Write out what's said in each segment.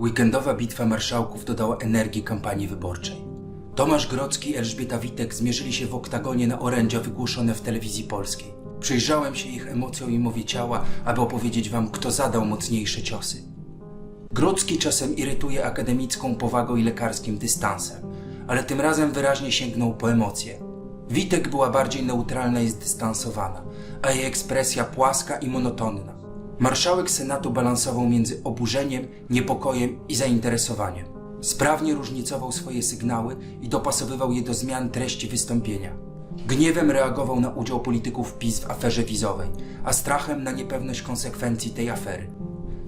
Weekendowa bitwa marszałków dodała energii kampanii wyborczej. Tomasz Grodzki i Elżbieta Witek zmierzyli się w oktagonie na orędzia wygłoszone w telewizji polskiej. Przyjrzałem się ich emocjom i mowie ciała, aby opowiedzieć wam, kto zadał mocniejsze ciosy. Grodzki czasem irytuje akademicką powagą i lekarskim dystansem, ale tym razem wyraźnie sięgnął po emocje. Witek była bardziej neutralna i zdystansowana, a jej ekspresja płaska i monotonna. Marszałek Senatu balansował między oburzeniem, niepokojem i zainteresowaniem. Sprawnie różnicował swoje sygnały i dopasowywał je do zmian treści wystąpienia. Gniewem reagował na udział polityków PiS w aferze wizowej, a strachem na niepewność konsekwencji tej afery.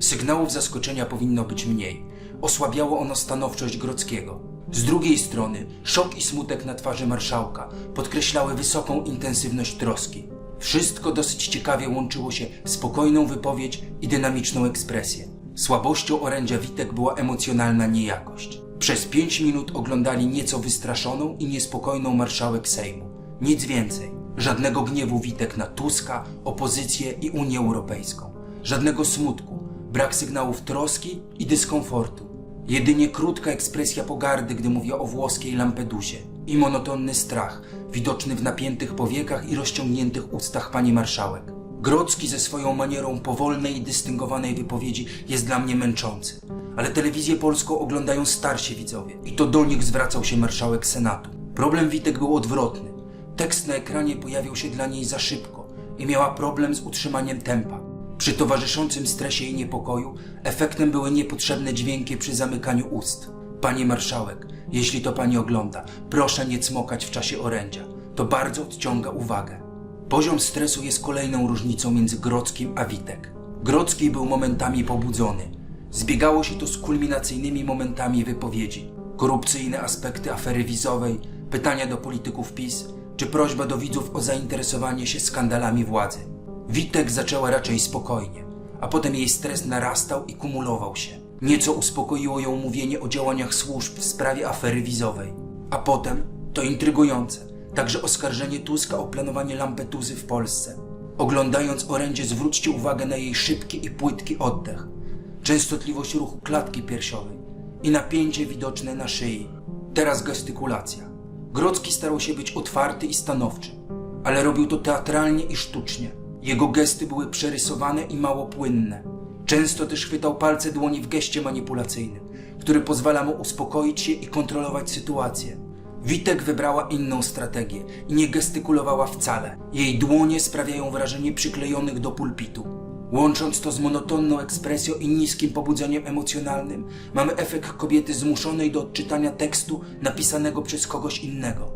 Sygnałów zaskoczenia powinno być mniej. Osłabiało ono stanowczość Grodzkiego. Z drugiej strony szok i smutek na twarzy marszałka podkreślały wysoką intensywność troski. Wszystko dosyć ciekawie łączyło się w spokojną wypowiedź i dynamiczną ekspresję. Słabością orędzia Witek była emocjonalna niejakość. Przez pięć minut oglądali nieco wystraszoną i niespokojną marszałek Sejmu. Nic więcej. Żadnego gniewu Witek na Tuska, opozycję i Unię Europejską. Żadnego smutku, brak sygnałów troski i dyskomfortu. Jedynie krótka ekspresja pogardy, gdy mówiła o włoskiej Lampedusie i monotonny strach, widoczny w napiętych powiekach i rozciągniętych ustach pani marszałek. Grodzki ze swoją manierą powolnej i dystyngowanej wypowiedzi jest dla mnie męczący. Ale telewizję polską oglądają starsi widzowie i to do nich zwracał się marszałek Senatu. Problem Witek był odwrotny. Tekst na ekranie pojawił się dla niej za szybko i miała problem z utrzymaniem tempa. Przy towarzyszącym stresie i niepokoju efektem były niepotrzebne dźwięki przy zamykaniu ust. Pani marszałek, jeśli to pani ogląda, proszę nie cmokać w czasie orędzia. To bardzo odciąga uwagę. Poziom stresu jest kolejną różnicą między Grodzkim a Witek. Grodzki był momentami pobudzony. Zbiegało się to z kulminacyjnymi momentami wypowiedzi. Korupcyjne aspekty afery wizowej, pytania do polityków PiS, czy prośba do widzów o zainteresowanie się skandalami władzy. Witek zaczęła raczej spokojnie, a potem jej stres narastał i kumulował się. Nieco uspokoiło ją mówienie o działaniach służb w sprawie afery wizowej. A potem, to intrygujące, także oskarżenie Tuska o planowanie Lampetuzy w Polsce. Oglądając orędzie zwróćcie uwagę na jej szybki i płytki oddech, częstotliwość ruchu klatki piersiowej i napięcie widoczne na szyi. Teraz gestykulacja. Grodzki starał się być otwarty i stanowczy, ale robił to teatralnie i sztucznie. Jego gesty były przerysowane i mało płynne. Często też chwytał palce dłoni w geście manipulacyjnym, który pozwala mu uspokoić się i kontrolować sytuację. Witek wybrała inną strategię i nie gestykulowała wcale. Jej dłonie sprawiają wrażenie przyklejonych do pulpitu. Łącząc to z monotonną ekspresją i niskim pobudzeniem emocjonalnym, mamy efekt kobiety zmuszonej do odczytania tekstu napisanego przez kogoś innego.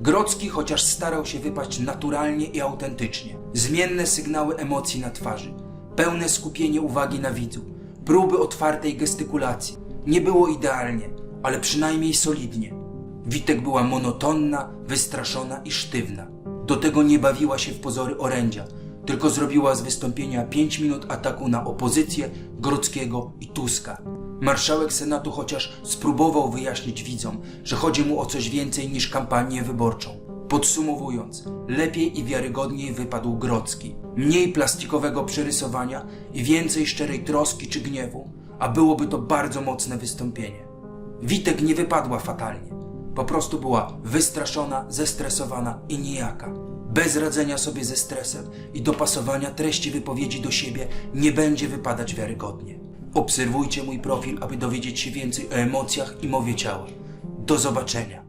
Grodzki chociaż starał się wypaść naturalnie i autentycznie. Zmienne sygnały emocji na twarzy, pełne skupienie uwagi na widzu, próby otwartej gestykulacji. Nie było idealnie, ale przynajmniej solidnie. Witek była monotonna, wystraszona i sztywna. Do tego nie bawiła się w pozory orędzia, tylko zrobiła z wystąpienia 5 minut ataku na opozycję, Grodzkiego i Tuska. Marszałek Senatu chociaż spróbował wyjaśnić widzom, że chodzi mu o coś więcej niż kampanię wyborczą. Podsumowując, lepiej i wiarygodniej wypadł Grodzki. Mniej plastikowego przerysowania i więcej szczerej troski czy gniewu, a byłoby to bardzo mocne wystąpienie. Witek nie wypadła fatalnie. Po prostu była wystraszona, zestresowana i nijaka. Bez radzenia sobie ze stresem i dopasowania treści wypowiedzi do siebie nie będzie wypadać wiarygodnie. Obserwujcie mój profil, aby dowiedzieć się więcej o emocjach i mowie ciała. Do zobaczenia.